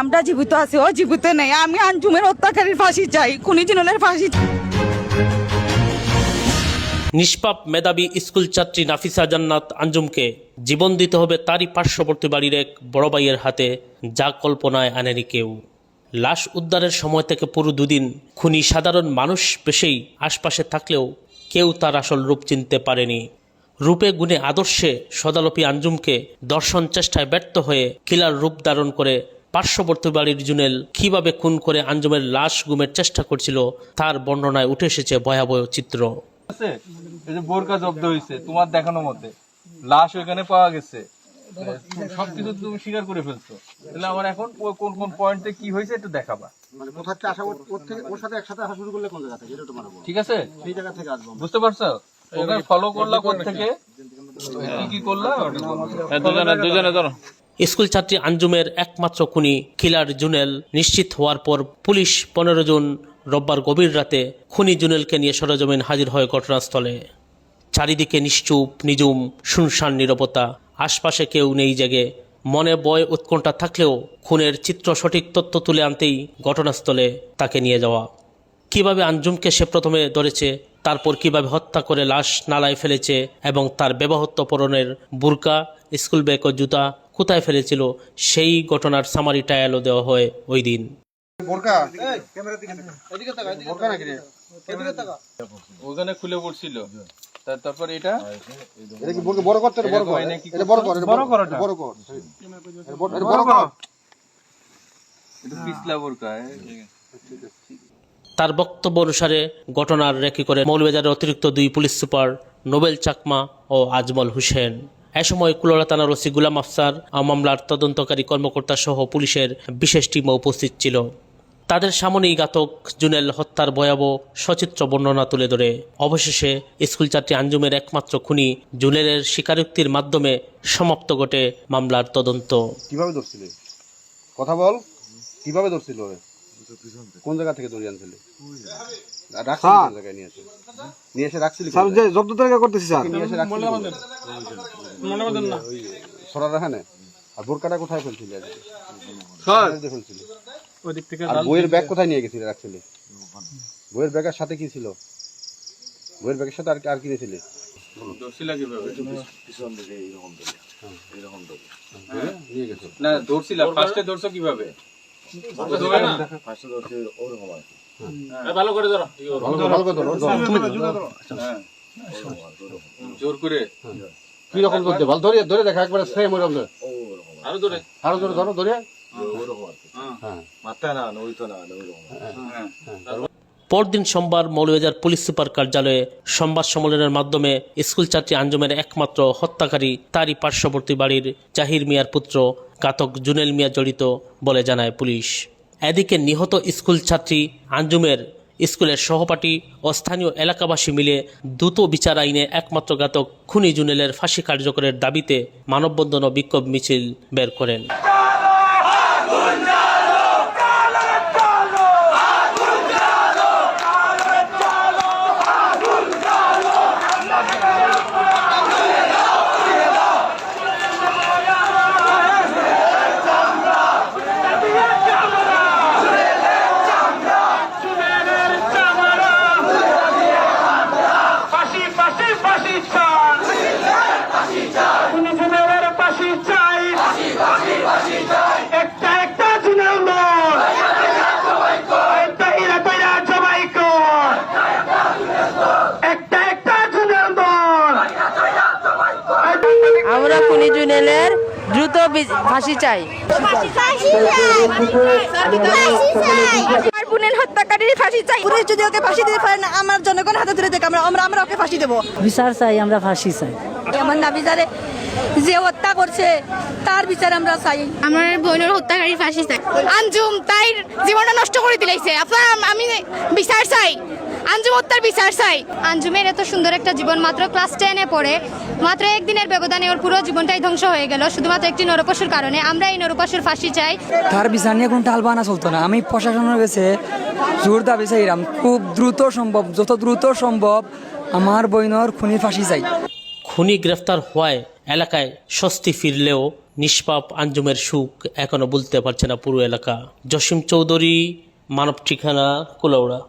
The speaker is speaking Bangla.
আমরা জীবিত আছি, ও জীবিত নেই। আমি আঞ্জুমের হত্যাকারীর ফাঁসি চাই, খুনি ফাঁসি নিষ্পাপ মেধাবী স্কুল ছাত্রী নাফিসা জান্নাত আঞ্জুমকে জীবন দিতে হবে তারই পার্শ্ববর্তী বাড়ির এক বড় ভাইয়ের হাতে, যা কল্পনায় আনেনি কেউ। লাশ উদ্ধারের সময় থেকে পুরো দুদিন খুনি সাধারণ মানুষ পেশেই আশপাশে থাকলেও কেউ তার আসল রূপ চিনতে পারেনি। রূপে গুণে আদর্শে সদালপী আঞ্জুমকে দর্শন চেষ্টায় ব্যর্থ হয়ে কিলার রূপ ধারণ করে পার্শ্ববর্তী বাড়ির জুনেল কীভাবে খুন করে আঞ্জুমের লাশ গুমের চেষ্টা করছিল তার বর্ণনায় উঠে এসেছে ভয়াবহ চিত্র। আছে? এই যে বোরকা জব্দ হয়েছে তোমার দেখানো মতে। লাশ ওইখানে পাওয়া গেছে। সবকিছু তুমি স্বীকার করে ফেলছো। তাহলে আমার এখন কোন কোন পয়েন্টে কি হয়েছে একটু দেখাবা। মানে কোথা থেকে আসা ওর ওর থেকে ওর সাথে একসাথে আসা শুরু করলে কোন জায়গা থেকে? এটা তোমার ঠিক আছে? সেই জায়গা থেকে আসব বুঝতে পারছ? ওকে ফলো করলা থেকে কি কি করলা? দুজনে দুজনে ধরো। স্কুল ছাত্রী আঞ্জুমের একমাত্র খুনি কিলার জুনেল নিশ্চিত হওয়ার পর পুলিশ পনেরো জন রোববার গভীর রাতে খুনি জুনেলকে নিয়ে সরজমিন হাজির হয় ঘটনাস্থলে। চারিদিকে নিশ্চুপ নিজুম শুনশান, নীরবতা। আশপাশে কেউ নেই জেগে। মনে বয় উৎকণ্ঠা থাকলেও খুনের চিত্র সঠিক তথ্য তুলে আনতেই ঘটনাস্থলে তাকে নিয়ে যাওয়া। কীভাবে আঞ্জুমকে সে প্রথমে ধরেছে, তারপর কীভাবে হত্যা করে লাশ নালায় ফেলেছে এবং তার ব্যবহৃত পরনের বুরকা, স্কুল ব্যাগ ও জুতা কোথায় ফেলেছিল? সেই ঘটনার সামারি টায়ালও দেওয়া হয় ওই দিন। বোরকা? বোরকা নাকি রে? ওখানে খুলে পড়ছিল। তার- তারপর এটা? এটা কি বড় করতে বড় কর? এটা বড় কর বড় কর? বড় কর। বড়- কর। এটা পিছলা বোরকা? তার বক্তব্য অনুসারে ঘটনার রেকি করে মৌলবাজারের অতিরিক্ত দুই পুলিশ সুপার নোবেল চাকমা ও আজমল হোসেন। এ সময় কুলোড়া থানার ওসি গুলাম আফসার মামলার তদন্তকারী কর্মকর্তা সহ পুলিশের বিশেষ টিমও উপস্থিত ছিল। তাদের সামনেই ঘাতক জুনেল হত্যার ভয়াবহ সচিত্র বর্ণনা তুলে ধরে। অবশেষে স্কুল ছাত্রী আঞ্জুমের একমাত্র খুনি জুনেলের স্বীকারোক্তির মাধ্যমে সমাপ্ত ঘটে মামলার তদন্ত। কীভাবে ধরছিলে? কথা বল। কীভাবে ধরছিল ওরে? কোন জায়গা থেকে ধরে আনছিলে? রাখছিলি জায়গায় নিয়ে এসে? নিয়ে এসে রাখছিলি? জব্দ তালিকা করতেছি স্যার। নিয়ে এসে রাখছিলি কোন জায়গায়? ওই সরার রাখানে আর বোরকাটা কোথায় ফেলছিলি আজকে? ফেলছিলি? আর বইয়ের ব্যাগ কোথায় নিয়ে গেছিলে রাখছিলি বইয়ের ব্যাগের সাথে কি ছিল? বইয়ের ব্যাগের সাথে আর আর কি নিয়েছিলি? ধরছিলা কীভাবে? নিয়ে গেছো? না ধরছিলা ফার্স্টে ধরছো কীভাবে ভালো করে ধরো। ভালো করে- ভালো করে ধরো, ধরো। জোর করে? কি রকম ধরতে ভালো ধরে ধরে দেখা একবার সেম ওরকম ধরে আরও ধরে। আরও ধরে ধরো ধরে। হ্যাঁ। পরদিন সোমবার মৌলভীবাজার পুলিশ সুপার কার্যালয়ে সংবাদ সম্মেলনের মাধ্যমে স্কুল ছাত্রী আঞ্জুমের একমাত্র হত্যাকারী তারই পার্শ্ববর্তী বাড়ির জাহির মিয়ার পুত্র ঘাতক জুনেল মিয়া জড়িত বলে জানায় পুলিশ। এদিকে নিহত স্কুল ছাত্রী আঞ্জুমের স্কুলের সহপাঠী ও স্থানীয় এলাকাবাসী মিলে দ্রুত বিচার আইনে একমাত্র ঘাতক খুনি জুনেলের ফাঁসি কার্যকরের দাবিতে মানববন্ধন ও বিক্ষোভ মিছিল বের করেন ফাঁসি ফাঁসি ফাঁসি চাই কোন জুনেলের ফাঁসি চাই একটা একটা জুনেল নয় একটা ইরা তৈরা জবাই কর একটা একটা জুনেল নয় আমরা খুনি জুনেলের দ্রুত বি- ফাঁসি চাই। আমার বোনের হত্যাকারীর ফাঁসি চাই। পুলিশ যদি ওকে ফাঁসি দিতে পারে না আমার জনগণ হাতে তুলে দেখ আমরা আমরা আমরা ওকে ফাঁসি দেবো। বিচার চাই আমরা ফাঁসি চাই। আমার না বিচারে যে হত্যা করছে তার বিচার আমরা চাই। আমার বোনের হত্যাকারী ফাঁসি চাই। আঞ্জুম তাই জীবনটা নষ্ট করে দিলাইছে। আপনার আমি বিচার চাই। আঞ্জুম হত্যার বিচার চাই আঞ্জুমের এত সুন্দর একটা জীবন মাত্র ক্লাস টেনে পড়ে। মাত্র একদিনের ব্যবধানে ওর পুরো জীবনটাই ধ্বংস হয়ে গেল শুধুমাত্র একটি নরপশুর কারণে। আমরা এই নরপশুর ফাঁসি চাই। তার বিচার নিয়ে কোনো টালবানা চলতো না। আমি প্রশাসনের কাছে জোর দাবি চাইলাম খুব দ্রুত সম্ভব যত দ্রুত সম্ভব আমার বইনর খুনি ফাঁসি চাই। খুনি গ্রেফতার হওয়ায় এলাকায় স্বস্তি ফিরলেও নিষ্পাপ আঞ্জুমের সুখ এখনও বলতে পারছে না পুরো এলাকা। জসিম চৌধুরী মানব ঠিকানা কুলাউড়া।